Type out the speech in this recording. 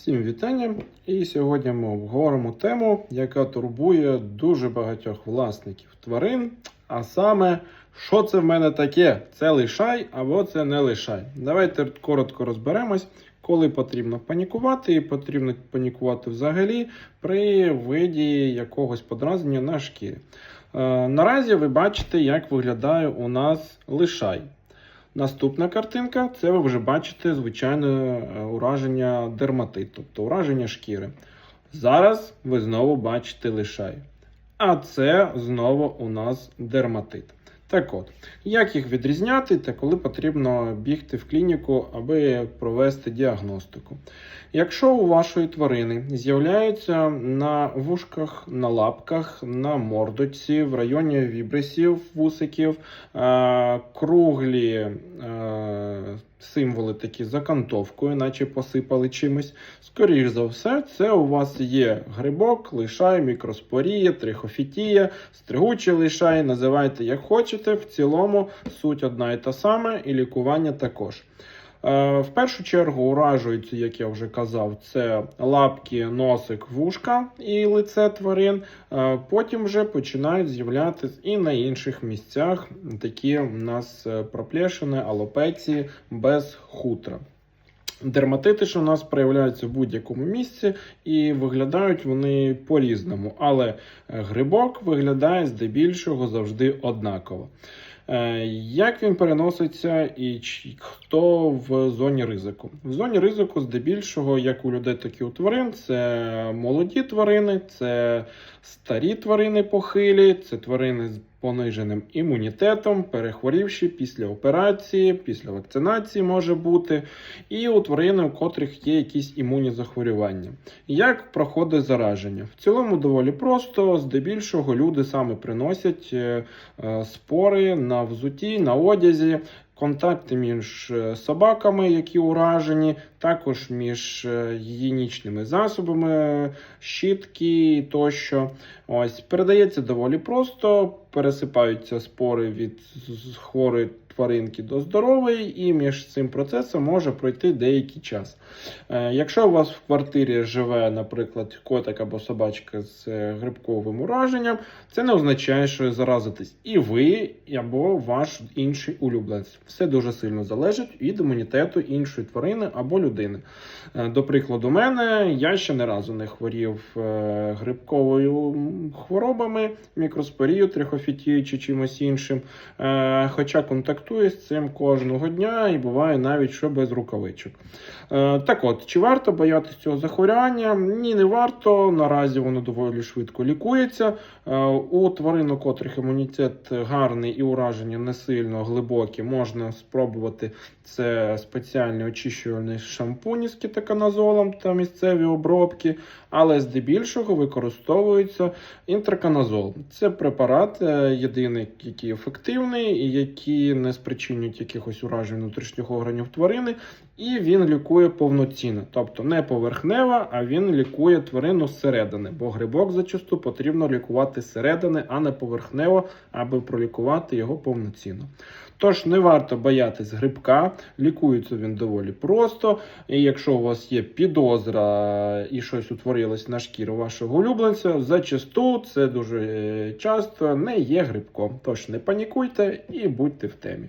Всім вітання! І сьогодні ми обговоримо тему, яка турбує дуже багатьох власників тварин. А саме, що це в мене таке? Це лишай або це не лишай. Давайте коротко розберемось, коли потрібно панікувати, і потрібно панікувати взагалі при виді якогось подразнення на шкірі. Е, наразі ви бачите, як виглядає у нас лишай. Наступна картинка це ви вже бачите звичайне ураження дерматит, тобто ураження шкіри. Зараз ви знову бачите лишай. А це знову у нас дерматит. Так от, як їх відрізняти та коли потрібно бігти в клініку, аби провести діагностику? Якщо у вашої тварини з'являються на вушках, на лапках, на мордочці, в районі вібрисів, вусиків, е- круглі е- символи такі закантовкою, наче посипали чимось, скоріш за все, це у вас є грибок, лишай, мікроспорія, трихофітія, стригучий лишай, називайте як хочете. В цілому суть одна і та сама, і лікування також. Е, В першу чергу уражуються, як я вже казав, це лапки, носик, вушка і лице тварин. Е, Потім вже починають з'являтися і на інших місцях такі у нас е, проплешини, алопеції без хутра. Дерматити ж у нас проявляються в будь-якому місці і виглядають вони по-різному, але грибок виглядає здебільшого завжди однаково. Е, Як він переноситься і хто в зоні ризику? В зоні ризику, здебільшого, як у людей, так і у тварин, це молоді тварини, це старі тварини похилі, це тварини з пониженим імунітетом, перехворівши після операції, після вакцинації може бути, і у тварин, у котрих є якісь імунні захворювання. Як проходить зараження? В цілому доволі просто. Здебільшого люди саме приносять е, е, спори на взуті, на одязі. Контакти між е, собаками, які уражені, також між е, гігієнічними засобами, щітки тощо. Ось передається доволі просто. Пересипаються спори від хворої тваринки до здорової, і між цим процесом може пройти деякий час. Е, Якщо у вас в квартирі живе, наприклад, котик або собачка з е, грибковим ураженням, це не означає, що заразитесь і ви, або ваш інший улюбленець. Все дуже сильно залежить від імунітету іншої тварини або людини. Е, До прикладу, мене я ще не разу не хворів грибковою хворобами, мікроспорію, трихофітію чи чимось іншим. Хоча контактую з цим кожного дня і буває навіть що без рукавичок. Е, Так от, чи варто боятися цього захворювання? Ні, не варто. Наразі воно доволі швидко лікується. Е, У тварин, у котрих імунітет гарний і ураження не сильно глибокі, можна спробувати це спеціальний очищувальний шампунь з кетоканазолом та місцеві обробки, але здебільшого використовується інтраканазол. Це препарат е, єдиний, який ефективний і який не спричинюють якихось уражень внутрішніх органів тварини, і він лікує повноцінно, тобто не поверхнево, а він лікує тварину зсередини, бо грибок зачасту потрібно лікувати зсередини, а не поверхнево, аби пролікувати його повноцінно. Тож не варто боятись грибка, лікується він доволі просто. І якщо у вас є підозра і щось утворилось на шкіру вашого улюбленця, зачасту це дуже е, часто не є грибком. Тож не панікуйте і будьте в темі.